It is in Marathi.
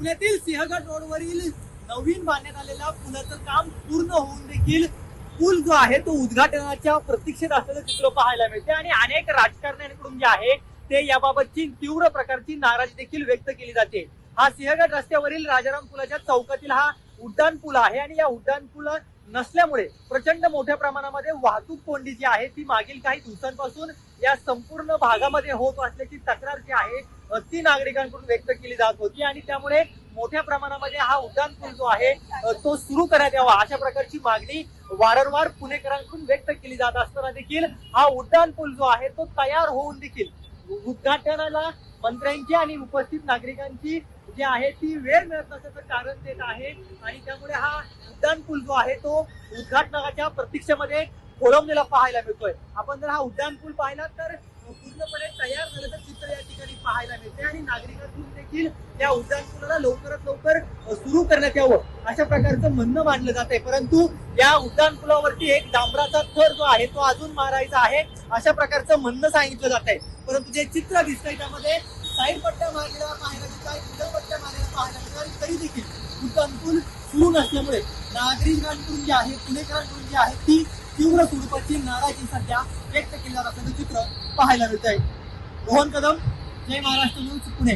पुण्यातील सिंहगड रोडवरील नवीन बांधण्यात आलेल्या पुलाचं काम पूर्ण होऊन देखील पूल जो आहे तो उद्घाटनाच्या प्रतीक्षेत असलेलं चित्र पाहायला मिळते आणि अनेक राजकारण्यांकडून जे आहे ते याबाबतची तीव्र प्रकारची नाराजी देखील व्यक्त केली जाते. हा सिंहगड रस्त्यावरील राजाराम पुलाच्या चौकातील हा उड्डाण पूल आहे आणि या उड्डाण पूल नसल्यामुळे प्रचंड मोठ्या प्रमाणामध्ये वाहतूक कोंडी जी आहे ती मागील काही दिवसांपासून या संपूर्ण भागामध्ये होत असल्याची तक्रार जी आहे ती नागरिकांकडून व्यक्त केली जात होती आणि त्यामुळे मोठ्या प्रमाणामध्ये हा उड्डाण पूल जो आहे तो सुरू करण्यात यावा अशा प्रकारची मागणी वारंवार पुणेकरांकडून व्यक्त केली जात असताना देखील हा उड्डाण पूल जो आहे तो तयार होऊन देखील उद्घाटनाला मंत्र्यांची आणि उपस्थित नागरिकांची जी आहे ती वेळ मिळत नसल्याचं कारण देत आहे आणि त्यामुळे हा उड्डाण पूल जो आहे तो उद्घाटनाच्या प्रतीक्षेमध्ये खोळंबलेला पाहायला मिळतोय. आपण जर हा उड्डाण पूल पाहिला तर पूर्णपणे तयार झालं पाहायला मिळते आणि नागरिकांतून देखील या उड्डाणपुलाला लवकरात लवकर सुरू करण्यात यावं अशा प्रकारचं म्हणणं मानलं जात आहे परंतु या उड्डाणपुलावरती एक डांबराचा थर जो आहे तो अजून मारायचा आहे अशा प्रकारचं म्हणणं सांगितलं जात आहे परंतु जे चित्र दिसतंय त्यामध्ये साईड पट्ट्या मारलेला पाहायला मिळतात आहे पट्ट्या मारलेला पाहायला मिळतात तरी देखील उड्डाणपूल सुरू नसल्यामुळे नागरिकांकडून जे आहे पुणेकरांकडून जी आहे ती तीव्र स्वरूपाची नाराजी सध्या व्यक्त केली जात असल्याचं चित्र पाहायला मिळत आहे रोहन कदम जय महाराष्ट्र न्यूज पुणे.